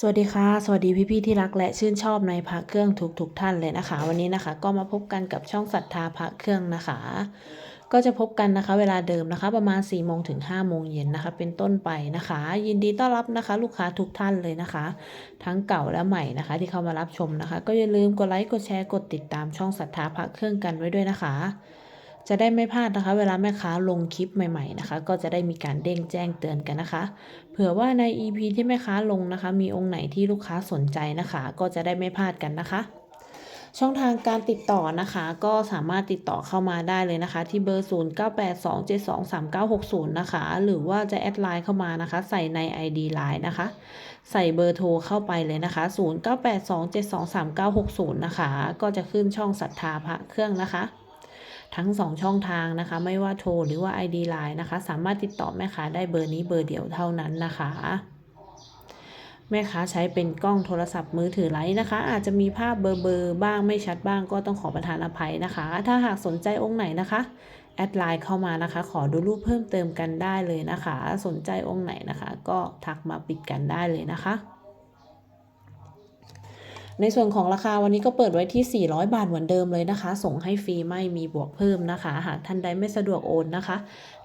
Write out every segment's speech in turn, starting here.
สวัสดีค่ะ สวัสดีพี่ๆที่รักและชื่นชอบในพระเครื่องทุกทุกๆท่านเลยนะคะ วันนี้นะคะก็มาพบกันกับช่องศรัทธาพระเครื่องนะคะ ก็จะพบกันนะคะ เวลาเดิมนะคะ ประมาณ4ี่โมงถึง5้าโมงเย็นนะคะ เป็นต้นไปนะคะ ยินดีต้อนรับนะคะ ลูกค้าทุกท่านเลยนะคะ ทั้งเก่าและใหม่นะคะ ที่เข้ามารับชมนะคะ ก็อย่าลืมกดไลค์กดแชร์กดติดตามช่องศรัทธาพระเครื่องกันไว้ด้วยนะคะ จะได้ไม่พลาดนะคะ เวลาแม่ค้าลงคลิปใหม่ๆนะคะ ก็จะได้มีการเด้งแจ้งเตือนกันนะคะ เผื่อว่าใน EP ที่แม่ค้าลงนะคะ มีองค์ไหนที่ลูกค้าสนใจนะคะ ก็จะได้ไม่พลาดกันนะคะ ช่องทางการติดต่อนะคะ ก็สามารถติดต่อเข้ามาได้เลยนะคะ ที่เบอร์ 0982723960 นะคะ หรือว่าจะแอดไลน์เข้ามานะคะ ใส่ใน ID Line นะคะ ใส่เบอร์โทรเข้าไปเลยนะคะ 0982723960 นะคะ ก็จะขึ้นช่องศรัทธาพระเครื่องนะคะ ทั้ง 2 ช่องทางนะคะ ไม่ว่าโทรหรือว่า ID Line นะคะ สามารถติดต่อแม่ค้าได้เบอร์นี้เบอร์เดียวเท่านั้นนะคะ แม่ค้าใช้เป็นกล้องโทรศัพท์มือถือไลท์นะคะ อาจจะมีภาพเบอร์เบอร์บ้างไม่ชัดบ้างก็ต้องขอประทานอภัยนะคะ ถ้าหากสนใจองค์ไหนนะคะแอดไลน์เข้ามานะคะ ขอดูรูปเพิ่มเติมกันได้เลยนะคะ สนใจองค์ไหนนะคะ ก็ทักมาปิดกันได้เลยนะคะ ในส่วนของราคาวันนี้ก็เปิดไว้ที่ 400 บาทเหมือนเดิมเลยนะคะ ส่งให้ฟรีไม่มีบวกเพิ่มนะคะ หากท่านใดไม่สะดวกโอนนะคะ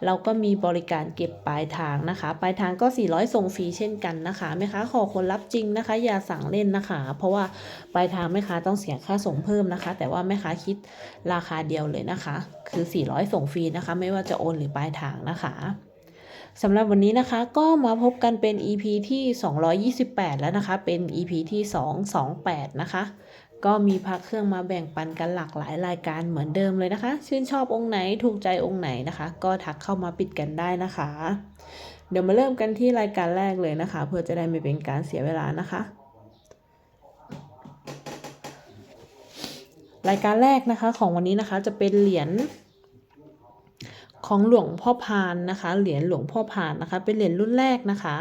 เราก็มีบริการเก็บปลายทางนะคะ ปลายทางก็ 400 ส่งฟรีเช่นกันนะคะแม่ค้าขอคนรับจริงนะคะ อย่าสั่งเล่นนะคะ เพราะว่าปลายทางแม่ค้าต้องเสียค่าส่งเพิ่มนะคะ แต่ว่าแม่ค้าคิดราคาเดียวเลยนะคะ คือ 400 ส่งฟรีนะคะ ไม่ว่าจะโอนหรือปลายทางนะคะ สำหรับวันนี้นะคะก็มาพบกันเป็น EP ที่ 228 แล้วนะคะ เป็น EP ที่ 228 นะคะ ก็มีพักเครื่องมาแบ่งปันกันหลากหลายรายการเหมือนเดิมเลยนะคะ ชื่นชอบองค์ไหนถูกใจองค์ไหนนะคะ ก็ทักเข้ามาปิดกันได้นะคะ เดี๋ยวมาเริ่มกันที่รายการแรกเลยนะคะ เพื่อจะได้ไม่เป็นการเสียเวลานะคะรายการแรกนะคะของวันนี้นะคะจะเป็นเหรียญ ของหลวงพ่อพานนะคะ เหรียญหลวงพ่อพานนะคะ เป็นเหรียญรุ่นแรกนะคะ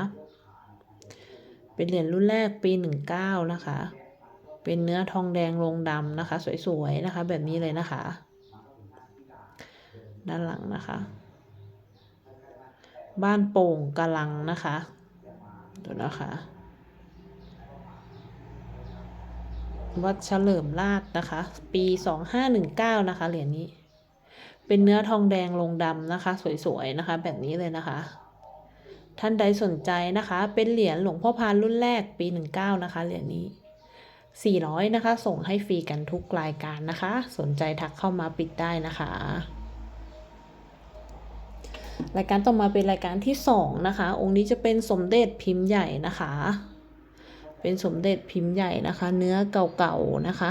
เป็นเหรียญรุ่นแรกปีหนึ่งเก้านะคะ เป็นเนื้อทองแดงลงดำนะคะ สวยๆนะคะ แบบนี้เลยนะคะ ด้านหลังนะคะ บ้านโป่งกะลังนะคะดูนะคะวัดเฉลิมราชนะคะ ปีสองห้าหนึ่งเก้านะคะ เหรียญนี้ เป็นเนื้อทองแดงลงดำนะคะ สวยๆนะคะ แบบนี้เลยนะคะ ท่านใดสนใจนะคะ เป็นเหรียญหลวงพ่อพานรุ่นแรกปีหนึ่งเก้านะคะ เหรียญนี้สี่ร้อยนะคะ ส่งให้ฟรีกันทุกรายการนะคะ สนใจทักเข้ามาปิดได้นะคะรายการต่อมาเป็นรายการที่สองนะคะ องค์นี้จะเป็นสมเด็จพิมพ์ใหญ่นะคะ เป็นสมเด็จพิมพ์ใหญ่นะคะ เนื้อเก่าๆนะคะ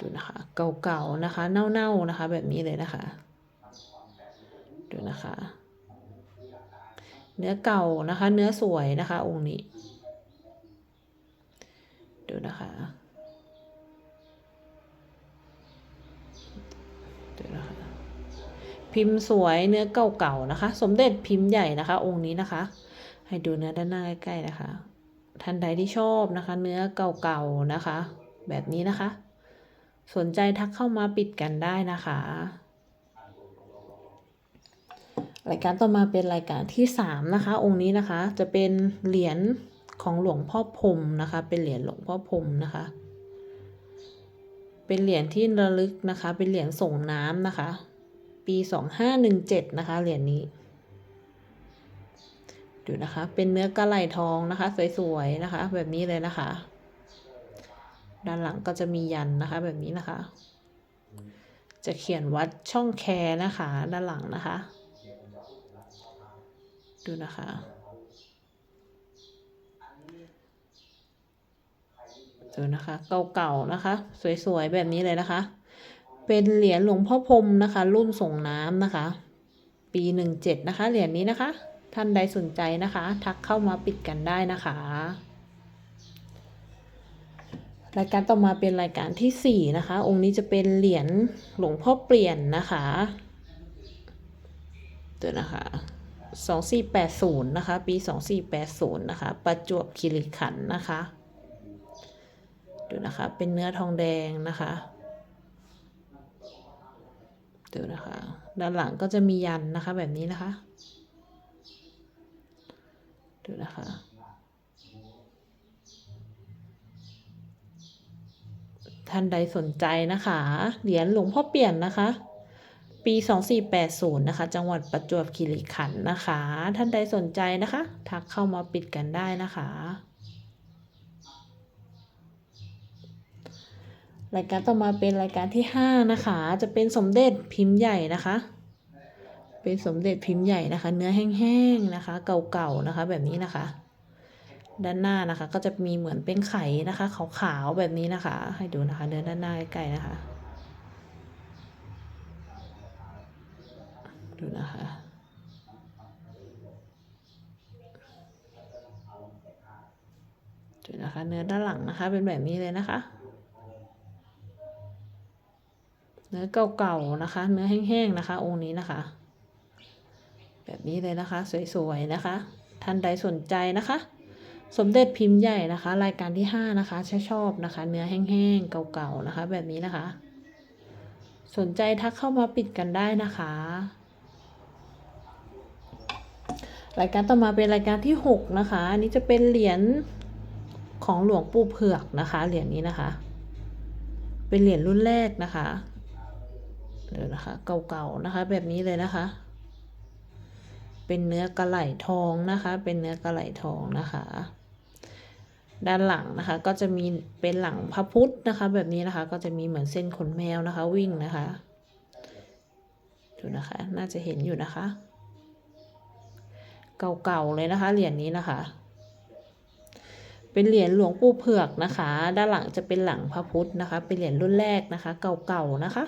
ดูนะคะ เก่าๆนะคะ เน่าๆนะคะ แบบนี้เลยนะคะ ดูนะคะ เนื้อเก่านะคะ เนื้อสวยนะคะ องค์นี้ ดูนะคะดูนะคะ พิมพ์สวยเนื้อเก่าๆนะคะ สมเด็จพิมพ์ใหญ่นะคะ องค์นี้นะคะ ให้ดูเนื้อด้านหน้าใกล้ๆนะคะ ท่านใดที่ชอบนะคะ เนื้อเก่าๆนะคะ แบบนี้นะคะ สนใจทักเข้ามาปิดกันได้นะคะ รายการต่อมาเป็นรายการที่สามนะคะ องค์นี้นะคะจะเป็นเหรียญของหลวงพ่อพรมนะคะ เป็นเหรียญหลวงพ่อพรมนะคะ เป็นเหรียญที่ระลึกนะคะ เป็นเหรียญส่งน้ำนะคะ ปีสองห้าหนึ่งเจ็ดนะคะ เหรียญนี้ดูนะคะ เป็นเนื้อกระไหลทองนะคะ สวยๆนะคะ แบบนี้เลยนะคะ ด้านหลังก็จะมียันนะคะแบบนี้นะคะ จะเขียนวัดช่องแคนะคะ ด้านหลังนะคะ ดูนะคะดูนะคะ เก่าๆนะคะ สวยๆแบบนี้เลยนะคะ เป็นเหรียญหลวงพ่อพรหมนะคะ รุ่นส่งน้ำนะคะ ปีหนึ่งเจ็ดนะคะ เหรียญนี้นะคะ ท่านใดสนใจนะคะ ทักเข้ามาปิดกันได้นะคะ รายการต่อมาเป็นรายการที่สี่นะคะ องค์นี้จะเป็นเหรียญหลวงพ่อเปลี่ยนนะคะเดี๋ยวนะคะสองสี่แปดศูนย์นะคะ ปีสองสี่แปดศูนย์นะคะ ประจวบคีรีขันธ์นะคะ ดูนะคะ เป็นเนื้อทองแดงนะคะ ดูนะคะ ด้านหลังก็จะมียันนะคะแบบนี้นะคะ ดูนะคะ ท่านใดสนใจนะคะ เหรียญหลวงพ่อเปลี่ยนนะคะ ปี 2480 นะคะ จังหวัดประจวบคีรีขันธ์นะคะ ท่านใดสนใจนะคะ ทักเข้ามาปิดกันได้นะคะ รายการต่อมาเป็นรายการที่ 5 นะคะ จะเป็นสมเด็จพิมพ์ใหญ่นะคะ เป็นสมเด็จพิมพ์ใหญ่นะคะ เนื้อแห้งๆนะคะ เก่าๆนะคะ แบบนี้นะคะ ด้านหน้านะคะ ก็จะมีเหมือนเป็นไข่นะคะขาวๆแบบนี้นะคะ ให้ดูนะคะเดินด้านหน้าใกล้ๆนะคะ ดูนะคะดูนะคะ เนื้อด้านหลังนะคะ เป็นแบบนี้เลยนะคะ เนื้อเก่าๆนะคะ เนื้อแห้งๆนะคะ องค์นี้นะคะ แบบนี้เลยนะคะ สวยๆนะคะ ท่านใดสนใจนะคะ สมเด็จพิมพ์ใหญ่นะคะ รายการที่ 5 นะคะถ้าชอบนะคะ เนื้อแห้งๆเก่าๆนะคะ แบบนี้นะคะ สนใจทักเข้ามาปิดกันได้นะคะ รายการต่อมาเป็นรายการที่ 6 นะคะ อันนี้จะเป็นเหรียญของหลวงปู่เผือกนะคะ เหรียญนี้นะคะ เป็นเหรียญรุ่นแรกนะคะเดี๋ยวนะคะ เก่าๆนะคะ แบบนี้เลยนะคะ เป็นเนื้อกระไหลทองนะคะ เป็นเนื้อกระไหลทองนะคะ ด้านหลังนะคะก็จะมีเป็นหลังพระพุทธนะคะ แบบนี้นะคะก็จะมีเหมือนเส้นขนแมวนะคะ วิ่งนะคะดูนะคะ น่าจะเห็นอยู่นะคะ เก่าๆเลยนะคะเหรียญนี้นะคะ เป็นเหรียญหลวงปู่เผือกนะคะ ด้านหลังจะเป็นหลังพระพุทธนะคะ เป็นเหรียญรุ่นแรกนะคะ เก่าๆนะคะ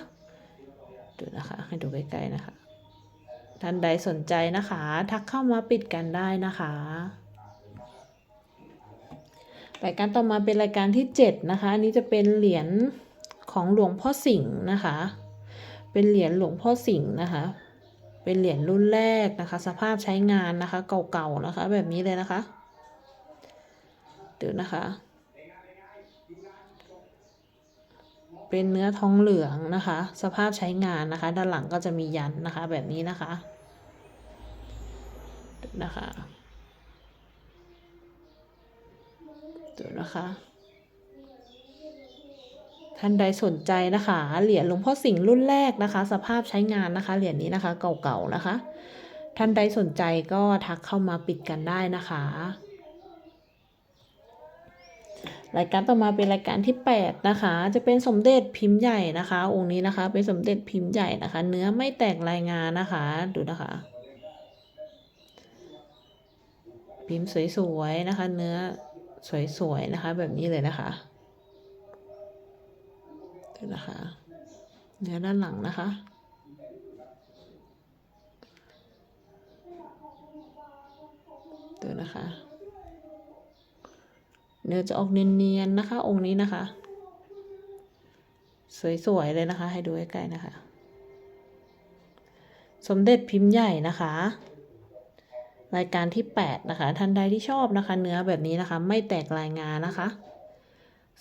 ดูนะคะ ให้ดูใกล้ๆนะคะ ท่านใดสนใจนะคะ ทักเข้ามาปิดกันได้นะคะรายการต่อมาเป็นรายการที่ 7 นะคะ อันนี้จะเป็นเหรียญของหลวงพ่อสิงห์นะคะ เป็นเหรียญหลวงพ่อสิงห์นะคะ เป็นเหรียญรุ่นแรกนะคะ สภาพใช้งานนะคะ เก่าๆนะคะ แบบนี้เลยนะคะเดี๋ยวนะคะ เป็นเนื้อทองเหลืองนะคะ สภาพใช้งานนะคะ ด้านหลังก็จะมียันนะคะ แบบนี้นะคะนะคะดูนะคะ ท่านใดสนใจนะคะ เหรียญหลวงพ่อสิงห์รุ่นแรกนะคะ สภาพใช้งานนะคะ เหรียญนี้นะคะ เก่าๆนะคะ ท่านใดสนใจก็ทักเข้ามาปิดกันได้นะคะ รายการต่อมาเป็นรายการที่ 8 นะคะ จะเป็นสมเด็จพิมพ์ใหญ่นะคะ องค์นี้นะคะ เป็นสมเด็จพิมพ์ใหญ่นะคะ เนื้อไม่แตกรายงานนะคะ ดูนะคะ พิมพ์สวยๆนะคะ เนื้อสวยๆนะคะ แบบนี้เลยนะคะดูนะคะ เนื้อด้านหลังนะคะดูนะคะ เนื้อจะออกเนียนๆนะคะ องค์นี้นะคะ สวยๆเลยนะคะ ให้ดูใกล้ๆนะคะ สมเด็จพิมพ์ใหญ่นะคะ รายการที่ 8 นะคะ ท่านใดที่ชอบนะคะ เนื้อแบบนี้นะคะ ไม่แตกรายงานนะคะ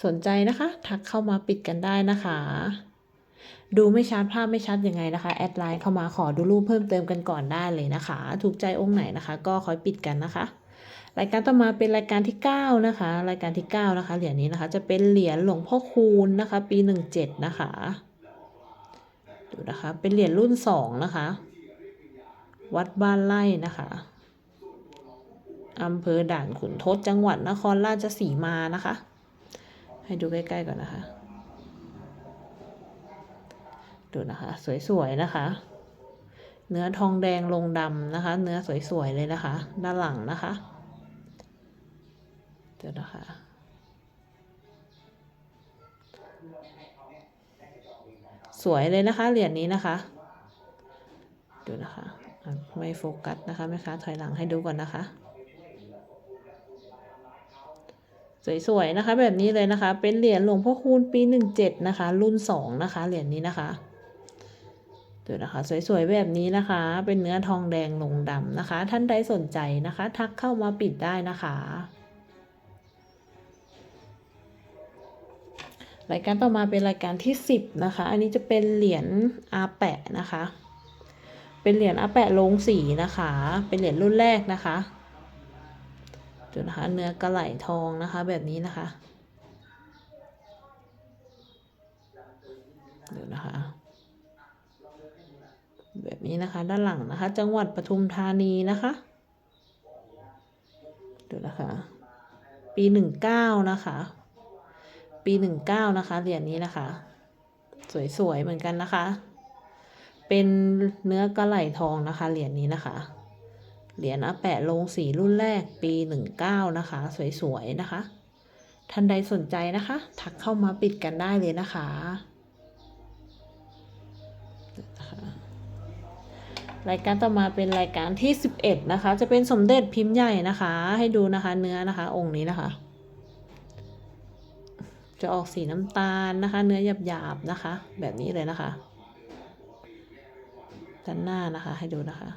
สนใจนะคะ ทักเข้ามาปิดกันได้นะคะ ดูไม่ชัดภาพไม่ชัดยังไงนะคะ แอดไลน์เข้ามาขอดูรูปเพิ่มเติมกันก่อนได้เลยนะคะ ถูกใจองค์ไหนนะคะ ก็คอยปิดกันนะคะ รายการต่อมาเป็นรายการที่ 9 นะคะ รายการที่ 9 นะคะ เหรียญนี้นะคะ จะเป็นเหรียญหลวงพ่อคูณนะคะ ปี 17 นะคะ ดูนะคะ เป็นเหรียญรุ่น 2 นะคะ วัดบ้านไร่นะคะอำเภอด่านขุนทดจังหวัดนครราชสีมานะคะ ให้ดูใกล้ๆก่อนนะคะ ดูนะคะ สวยๆนะคะ เนื้อทองแดงลงดำนะคะ เนื้อสวยๆเลยนะคะ ด้านหลังนะคะ เดี๋ยวนะคะสวยเลยนะคะเหรียญนี้นะคะดูนะคะอะไม่โฟกัสนะคะแม่ค้าถอยหลังให้ดูก่อนนะคะ สวยๆนะคะ แบบนี้เลยนะคะ เป็นเหรียญหลวงพ่อคูณปีหนึ่งเจ็ดนะคะ รุ่นสองนะคะเหรียญนี้นะคะดูนะคะ สวยๆแบบนี้นะคะ เป็นเนื้อทองแดงลงดำนะคะ ท่านใดสนใจนะคะ ทักเข้ามาปิดได้นะคะ รายการต่อมาเป็นรายการที่ 10 นะคะ อันนี้จะเป็นเหรียญอาแปะนะคะ เป็นเหรียญอาแปะลงสีนะคะ เป็นเหรียญรุ่นแรกนะคะดูนะคะเนื้อกระไหลทองนะคะแบบนี้นะคะเดี๋ยวนะคะ แบบนี้นะคะด้านหลังนะคะ จังหวัดปทุมธานีนะคะเดี๋ยวนะคะ ปีหนึ่งเก้านะคะ ปีหนึ่งเก้านะคะ เหรียญนี้นะคะ สวยๆเหมือนกันนะคะ เป็นเนื้อกระไหล่ทองนะคะ เหรียญนี้นะคะ เหรียญอาแปะลงสีรุ่นแรกปีหนึ่งเก้านะคะ สวยๆนะคะ ท่านใดสนใจนะคะ ทักเข้ามาปิดกันได้เลยนะคะนะคะรายการต่อมาเป็นรายการที่ 11 นะคะ จะเป็นสมเด็จพิมพ์ใหญ่นะคะ ให้ดูนะคะ เนื้อนะคะ องค์นี้นะคะ จะออกสีน้ำตาลนะคะ เนื้อหยาบๆนะคะ แบบนี้เลยนะคะ ด้านหน้านะคะให้ดูนะคะ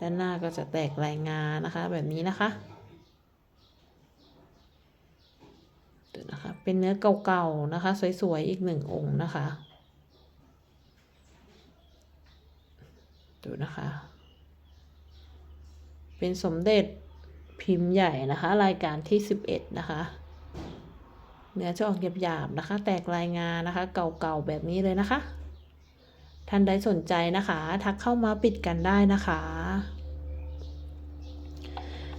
ด้านหน้าก็จะแตกลายงานนะคะ แบบนี้นะคะดี๋ยวนะคะ เป็นเนื้อเก่าๆนะคะ สวยๆอีกหนึ่งองค์นะคะ ดูนะคะ เป็นสมเด็จ พิมพ์ใหญ่นะคะ รายการที่ 11 นะคะ เนื้อจะออกหยาบๆนะคะ แตกลายงานนะคะ เก่าๆแบบนี้เลยนะคะ ท่านใดสนใจนะคะ ทักเข้ามาปิดกันได้นะคะ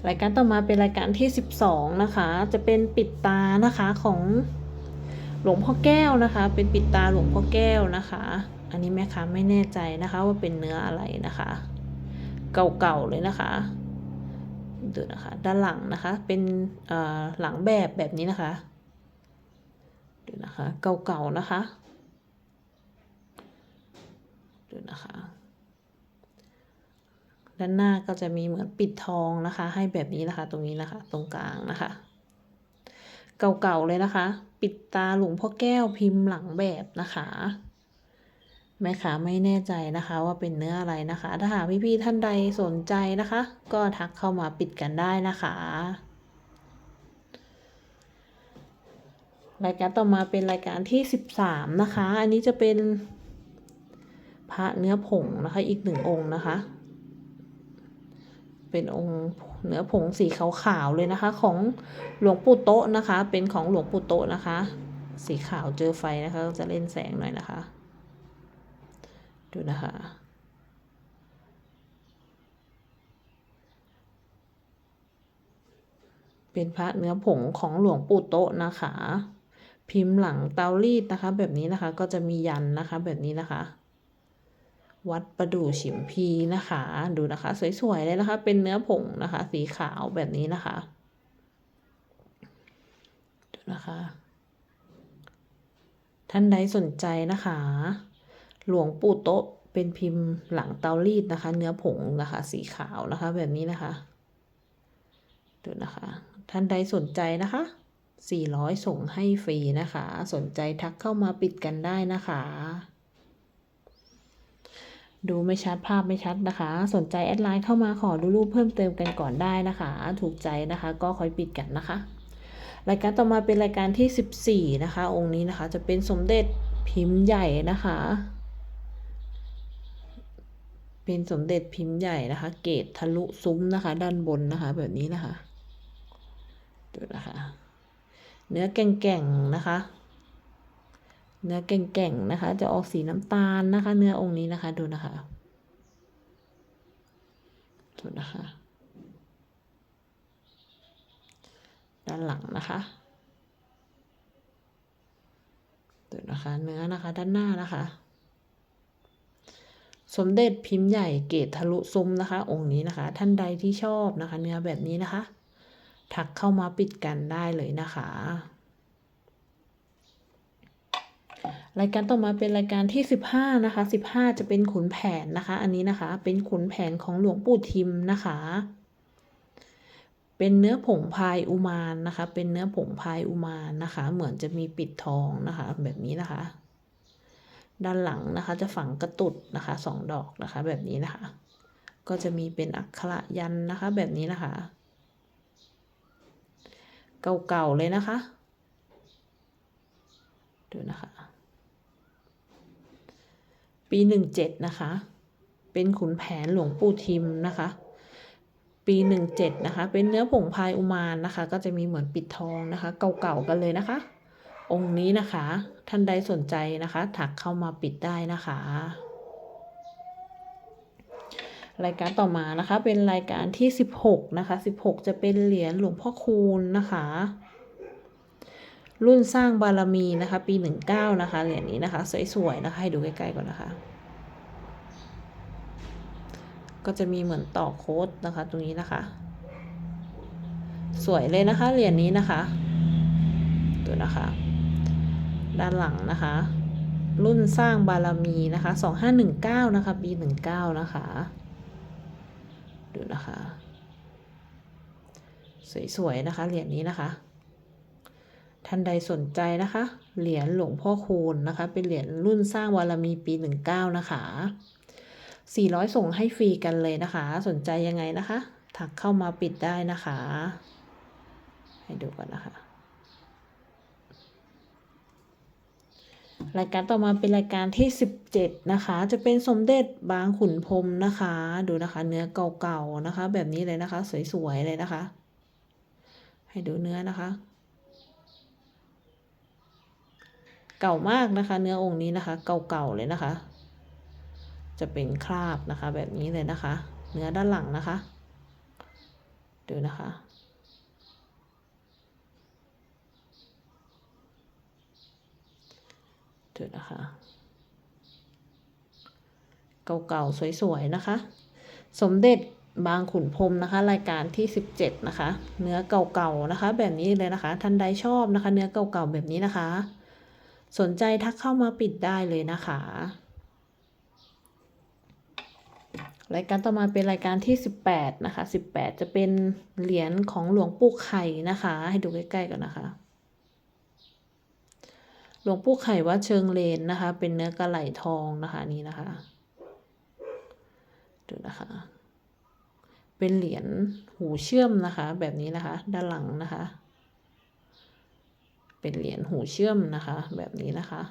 รายการต่อมาเป็นรายการที่ 12 นะคะ จะเป็นปิดตานะคะของหลวงพ่อแก้วนะคะ เป็นปิดตาหลวงพ่อแก้วนะคะ อันนี้แม่ค้าไม่แน่ใจนะคะว่าเป็นเนื้ออะไรนะคะ เก่าๆเลยนะคะ ดูนะคะ ด้านหลังนะคะ เป็นหลังแบบแบบนี้นะคะ ดูนะคะ เก่าๆนะคะ ดูนะคะ ด้านหน้าก็จะมีเหมือนปิดทองนะคะ ให้แบบนี้นะคะ ตรงนี้นะคะ ตรงกลางนะคะ เก่าๆเลยนะคะ ปิดตาหลวงพ่อแก้วพิมพ์หลังแบบนะคะ แม่ค้าไม่แน่ใจนะคะว่าเป็นเนื้ออะไรนะคะ ถ้าหากพี่ๆท่านใดสนใจนะคะ ก็ทักเข้ามาปิดกันได้นะคะ รายการต่อมาเป็นรายการที่ 13 นะคะ อันนี้จะเป็นพระเนื้อผงนะคะอีกหนึ่งองค์นะคะ เป็นองค์เนื้อผงสีขาวๆเลยนะคะ ของหลวงปู่โตะนะคะ เป็นของหลวงปู่โตะนะคะ สีขาวเจอไฟนะคะจะเล่นแสงหน่อยนะคะ ดูนะคะ เป็นพระเนื้อผงของหลวงปู่โตะนะคะ พิมพ์หลังเตารีดนะคะ แบบนี้นะคะก็จะมียันนะคะแบบนี้นะคะ วัดประดู่ฉิมพีนะคะ ดูนะคะ สวยๆเลยนะคะ เป็นเนื้อผงนะคะ สีขาวแบบนี้นะคะดูนะคะท่านใดสนใจนะคะ หลวงปู่โตะเป็นพิมพ์หลังเตารีดนะคะ เนื้อผงนะคะ สีขาวนะคะ แบบนี้นะคะดูนะคะ ท่านใดสนใจนะคะ 400 ส่งให้ฟรีนะคะ สนใจทักเข้ามาปิดกันได้นะคะ ดูไม่ชัดภาพไม่ชัดนะคะ สนใจแอดไลน์เข้ามาขอดูรูปเพิ่มเติมกันก่อนได้นะคะ ถูกใจนะคะ ก็ค่อยปิดกันนะคะ รายการต่อมาเป็นรายการที่ 14 นะคะ องค์นี้นะคะ จะเป็นสมเด็จพิมพ์ใหญ่นะคะ เป็นสมเด็จพิมพ์ใหญ่นะคะ เกตทะลุซุ้มนะคะ ด้านบนนะคะ แบบนี้นะคะดูนะคะ เนื้อแก่งๆนะคะ เนื้อแก่งๆนะคะ จะออกสีน้ำตาลนะคะ เนื้อองค์นี้นะคะ ดูนะคะดูนะคะ ด้านหลังนะคะดูนะคะ เนื้อนะคะ ด้านหน้านะคะ สมเด็จพิมพ์ใหญ่เกตทะลุซุ้มนะคะ องค์นี้นะคะ ท่านใดที่ชอบนะคะ เนื้อแบบนี้นะคะทักเข้ามาปิดกันได้เลยนะคะรายการต่อมาเป็นรายการที่ 15 นะคะ 15 จะเป็นขุนแผนนะคะ อันนี้นะคะ เป็นขุนแผนของหลวงปู่ทิมนะคะ เป็นเนื้อผงพายอุมานนะคะ เป็นเนื้อผงพายอุมานนะคะ เหมือนจะมีปิดทองนะคะ แบบนี้นะคะ ด้านหลังนะคะจะฝังกระตุดนะคะสองดอกนะคะแบบนี้นะคะ ก็จะมีเป็นอักขระยันนะคะแบบนี้นะคะ เก่าๆเลยนะคะ ดูนะคะ ปีหนึ่งเจ็ดนะคะ เป็นขุนแผนหลวงปู่ทิมนะคะปีหนึ่งเจ็ดนะคะ เป็นเนื้อผงพายอุมานนะคะ ก็จะมีเหมือนปิดทองนะคะ เก่าๆกันเลยนะคะ องค์นี้นะคะ ท่านใดสนใจนะคะ ถักเข้ามาปิดได้นะคะ รายการต่อมานะคะ เป็นรายการที่ 16 นะคะ 16 จะเป็นเหรียญหลวงพ่อคูณนะคะ รุ่นสร้างบารมีนะคะ ปี 19 นะคะ เหรียญนี้นะคะ สวยๆนะคะ ให้ดูใกล้ๆก่อนนะคะ ก็จะมีเหมือนต่อโค้ดนะคะ ตรงนี้นะคะ สวยเลยนะคะ เหรียญนี้นะคะดูนะคะ ด้านหลังนะคะ รุ่นสร้างบารมีนะคะ2519นะคะปี19นะคะดูนะคะ สวยๆนะคะเหรียญนี้นะคะ ท่านใดสนใจนะคะ เหรียญหลวงพ่อคูณนะคะ เป็นเหรียญรุ่นสร้างบารมีปี 19 นะคะ 400 ส่งให้ฟรีกันเลยนะคะ สนใจยังไงนะคะ ถักเข้ามาปิดได้นะคะ ให้ดูก่อนนะคะ รายการต่อมาเป็นรายการที่ 17 นะคะ จะเป็นสมเด็จบางขุนพรมนะคะ ดูนะคะ เนื้อเก่าๆนะคะ แบบนี้เลยนะคะ สวยๆเลยนะคะ ให้ดูเนื้อนะคะ เก่ามากนะคะ เนื้อองค์นี้นะคะ เก่าๆเลยนะคะ จะเป็นคราบนะคะ แบบนี้เลยนะคะ เนื้อด้านหลังนะคะ ดูนะคะ ดูนะคะ เก่าๆ สวยๆ นะคะ สมเด็จบางขุนพรมนะคะ รายการที่ 17 นะคะ เนื้อเก่าๆ นะคะ แบบนี้เลยนะคะ ท่านใดชอบนะคะ เนื้อเก่าๆ แบบนี้นะคะ สนใจทักเข้ามาปิดได้เลยนะคะ รายการต่อมาเป็นรายการที่ 18 นะคะ 18 จะเป็นเหรียญของหลวงปู่ไข่นะคะ ให้ดูใกล้ๆก่อนนะคะ หลวงปู่ไข่วัดเชิงเลนนะคะ เป็นเนื้อกระไหลทองนะคะนี่นะคะดูนะคะ เป็นเหรียญหูเชื่อมนะคะ แบบนี้นะคะ ด้านหลังนะคะ เป็นเหรียญหูเชื่อมนะคะ แบบนี้นะคะ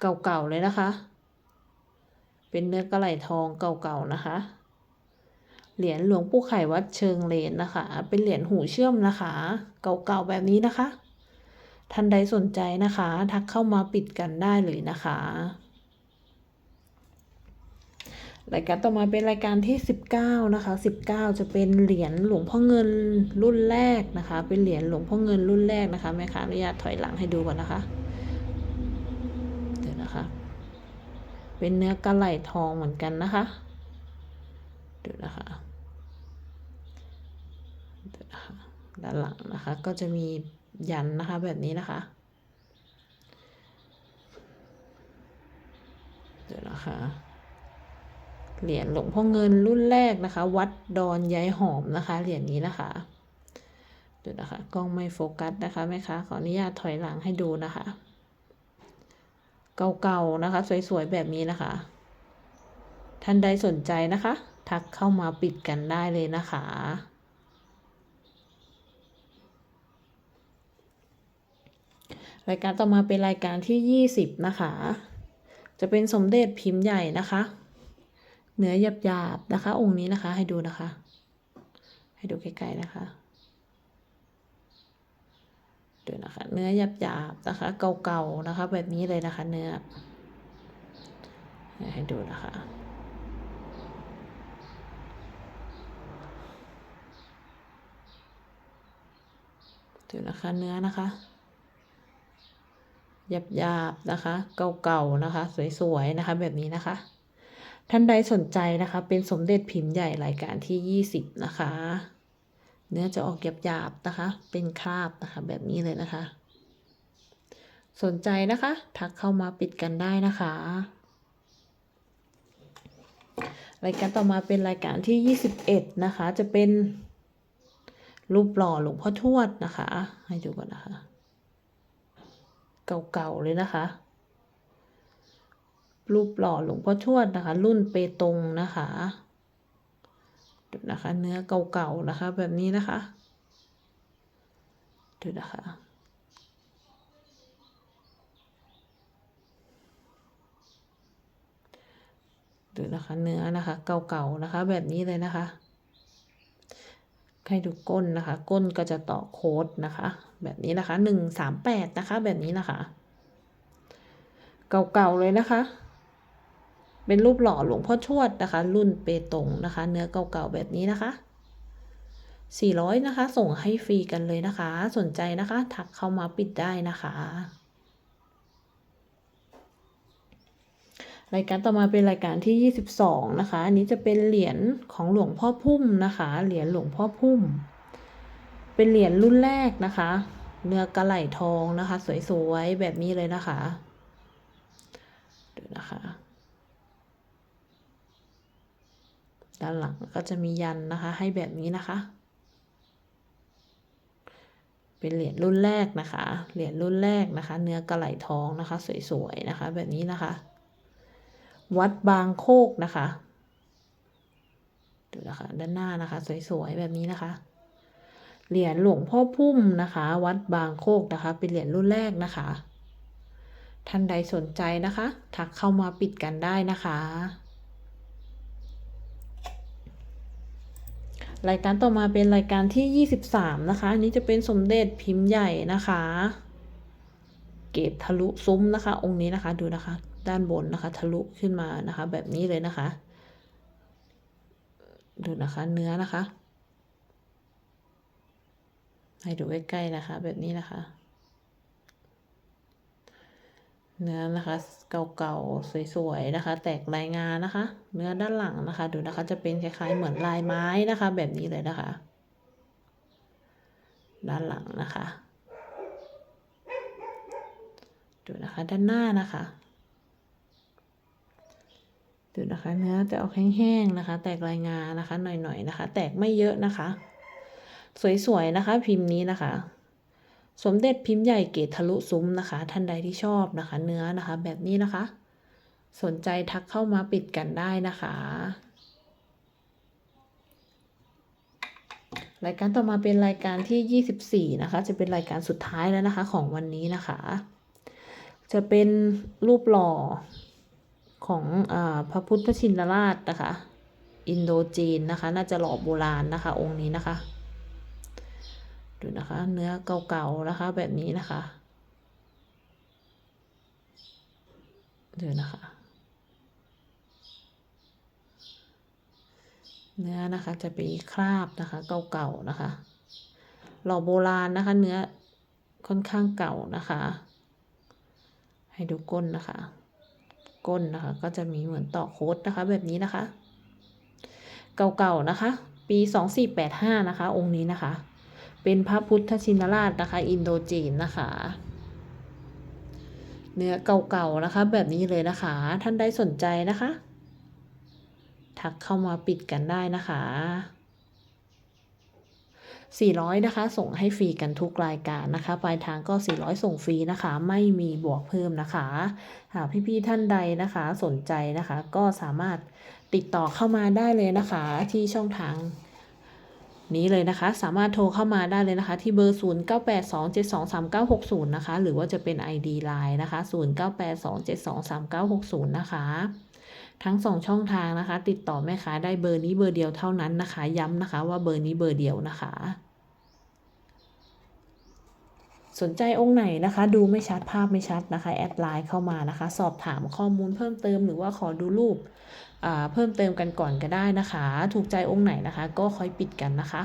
เก่าๆเลยนะคะ เป็นเนื้อกระไหลทองเก่าๆนะคะเหรียญหลวงปู่ไข่วัดเชิงเลนนะคะ เป็นเหรียญหูเชื่อมนะคะ เก่าๆแบบนี้นะคะ ท่านใดสนใจนะคะ ทักเข้ามาปิดกันได้เลยนะคะ รายการต่อมาเป็นรายการที่ 19 นะคะ 19 จะเป็นเหรียญหลวงพ่อเงินรุ่นแรกนะคะ เป็นเหรียญหลวงพ่อเงินรุ่นแรกนะคะแม่ค้าอนุญาตถอยหลังให้ดูก่อนนะคะเดี๋ยวนะคะ เป็นเนื้อกระไหลทองเหมือนกันนะคะเดูนะคะดูนะคะด้านหลังนะคะก็จะมี ยันนะคะแบบนี้นะคะ เดี๋ยวนะคะ เหรียญหลวงพ่อเงินรุ่นแรกนะคะ วัดดอนยายหอมนะคะ เหรียญนี้นะคะเดี๋ยวนะคะกล้องไม่โฟกัสนะคะแม่ค้าขออนุญาตถอยหลังให้ดูนะคะ เก่าๆนะคะ สวยๆแบบนี้นะคะ ท่านใดสนใจนะคะ ทักเข้ามาปิดกันได้เลยนะคะ รายการต่อมาเป็นรายการที่ 20 นะคะ จะเป็นสมเด็จพิมพ์ใหญ่นะคะ เนื้อหยาบๆนะคะ องค์นี้นะคะ ให้ดูนะคะ ให้ดูใกล้ๆนะคะดูนะคะ เนื้อหยาบๆนะคะ เก่าๆนะคะ แบบนี้เลยนะคะ เนื้อให้ดูนะคะดูนะคะเนื้อนะคะ หยาบๆนะคะ เก่าๆนะคะ สวยๆนะคะแบบนี้นะคะ ท่านใดสนใจนะคะ เป็นสมเด็จพิมพ์ใหญ่รายการที่ 20 นะคะ เนื้อจะออกหยาบๆนะคะ เป็นคราบนะคะแบบนี้เลยนะคะ สนใจนะคะ ทักเข้ามาปิดกันได้นะคะรายการต่อมาเป็นรายการที่ 21 นะคะ จะเป็นรูปหล่อหลวงพ่อทวดนะคะ ให้ดูก่อนนะคะ เก่าๆเลยนะคะ รูปหล่อหลวงพ่อทวดนะคะ รุ่นเปตงนะคะดูนะคะ เนื้อเก่าๆนะคะ แบบนี้นะคะดูนะคะดูนะคะเนื้อนะคะ เก่าๆนะคะ แบบนี้เลยนะคะ ให้ดูก้นนะคะ ก้นก็จะต่อโค้ดนะคะ แบบนี้นะคะหนึ่งสามแปดนะคะ แบบนี้นะคะ เก่าๆเลยนะคะ เป็นรูปหล่อหลวงพ่อชวดนะคะ รุ่นเปตงนะคะ เนื้อเก่าๆแบบนี้นะคะ400นะคะ ส่งให้ฟรีกันเลยนะคะ สนใจนะคะ ทักเข้ามาปิดได้นะคะ รายการต่อมาเป็นรายการที่ 22 นะคะ อันนี้จะเป็นเหรียญของหลวงพ่อพุ่มนะคะ เหรียญหลวงพ่อพุ่ม เป็นเหรียญรุ่นแรกนะคะ เนื้อกระไหลทองนะคะ สวยๆ แบบนี้เลยนะคะดูนะคะ ด้านหลังก็จะมียันนะคะ ให้แบบนี้นะคะ เป็นเหรียญรุ่นแรกนะคะ เหรียญรุ่นแรกนะคะ เนื้อกระไหลทองนะคะ สวยๆ นะคะ แบบนี้นะคะ วัดบางโคกนะคะ ดูนะคะด้านหน้านะคะ สวยๆแบบนี้นะคะ เหรียญหลวงพ่อพุ่มนะคะ วัดบางโคกนะคะ เป็นเหรียญรุ่นแรกนะคะ ท่านใดสนใจนะคะ ทักเข้ามาปิดกันได้นะคะ รายการต่อมาเป็นรายการที่ 23 นะคะอันนี้จะเป็นสมเด็จพิมพ์ใหญ่นะคะ เกตทะลุซุ้มนะคะ องค์นี้นะคะดูนะคะ ด้านบนนะคะ ทะลุขึ้นมานะคะ แบบนี้เลยนะคะ ดูนะคะเนื้อนะคะ ให้ดูใกล้ๆนะคะ แบบนี้นะคะ เนื้อนะคะเก่าๆสวยๆนะคะ แตกลายงานนะคะ เนื้อด้านหลังนะคะ ดูนะคะจะเป็นคล้ายๆเหมือนลายไม้นะคะ แบบนี้เลยนะคะ ด้านหลังนะคะดูนะคะด้านหน้านะคะ ดูนะคะเนื้อจะออกแห้งๆนะคะ แตกลายงานะคะหน่อยๆนะคะ แตกไม่เยอะนะคะ สวยๆนะคะ พิมพ์นี้นะคะ สมเด็จพิมพ์ใหญ่เกตทะลุซุ้มนะคะ ท่านใดที่ชอบนะคะ เนื้อนะคะ แบบนี้นะคะ สนใจทักเข้ามาปิดกันได้นะคะรายการต่อมาเป็นรายการที่ 24 นะคะ จะเป็นรายการสุดท้ายแล้วนะคะของวันนี้นะคะ จะเป็นรูปหล่อ ของอพระพุทธชินราชนะคะ อินโดจีนนะคะ น่าจะหล่อโบราณนะคะ องค์นี้นะคะ ดูนะคะ เนื้อเก่าๆนะคะแบบนี้นะคะดูนะคะ เนื้อนะคะจะเป็นคราบนะคะ เก่าๆนะคะ หล่อโบราณนะคะ เนื้อค่อนข้างเก่านะคะ ให้ดูก้นนะคะ ก้นนะคะ ก็จะมีเหมือนต่อโค้ดนะคะ แบบนี้นะคะ เก่าๆนะคะ ปีสองสี่แปดห้านะคะ องค์นี้นะคะ เป็นพระพุทธชินราชนะคะ อินโดจีนนะคะ เนื้อเก่าๆนะคะ แบบนี้เลยนะคะ ท่านใดสนใจนะคะ ทักเข้ามาปิดกันได้นะคะ 400 นะคะ ส่งให้ฟรีกันทุกรายการนะคะ ปลายทางก็ 400 ส่งฟรีนะคะ ไม่มีบวกเพิ่มนะคะหากพี่ๆท่านใดนะคะสนใจนะคะ ก็สามารถติดต่อเข้ามาได้เลยนะคะ ที่ช่องทางนี้เลยนะคะ สามารถโทรเข้ามาได้เลยนะคะ ที่เบอร์ 0982723960 นะคะ หรือว่าจะเป็น ID Line นะคะ 0982723960 นะคะ ทั้งสองช่องทางนะคะ ติดต่อแม่ค้าได้เบอร์นี้เบอร์เดียวเท่านั้นนะคะ ย้ำนะคะว่าเบอร์นี้เบอร์เดียวนะคะ สนใจองค์ไหนนะคะ ดูไม่ชัดภาพไม่ชัดนะคะแอดไลน์เข้ามานะคะ สอบถามข้อมูลเพิ่มเติมหรือว่าขอดูรูปเพิ่มเติมกันก่อนก็ได้นะคะ ถูกใจองค์ไหนนะคะ ก็ค่อยปิดกันนะคะ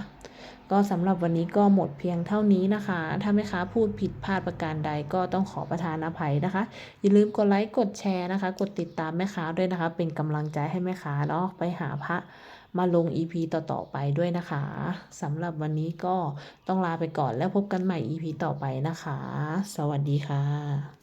ก็สำหรับวันนี้ก็หมดเพียงเท่านี้นะคะ ถ้าแม่ค้าพูดผิดพลาดประการใดก็ต้องขอประทานอภัยนะคะ อย่าลืมกดไลค์กดแชร์นะคะ กดติดตามแม่ค้าด้วยนะคะ เป็นกำลังใจให้แม่ค้าเนาะไปหาพระมาลง EP ต่อ ๆ ไปด้วยนะคะสำหรับวันนี้ก็ต้องลาไปก่อนแล้วพบกันใหม่ EP ต่อไปนะคะ สวัสดีค่ะ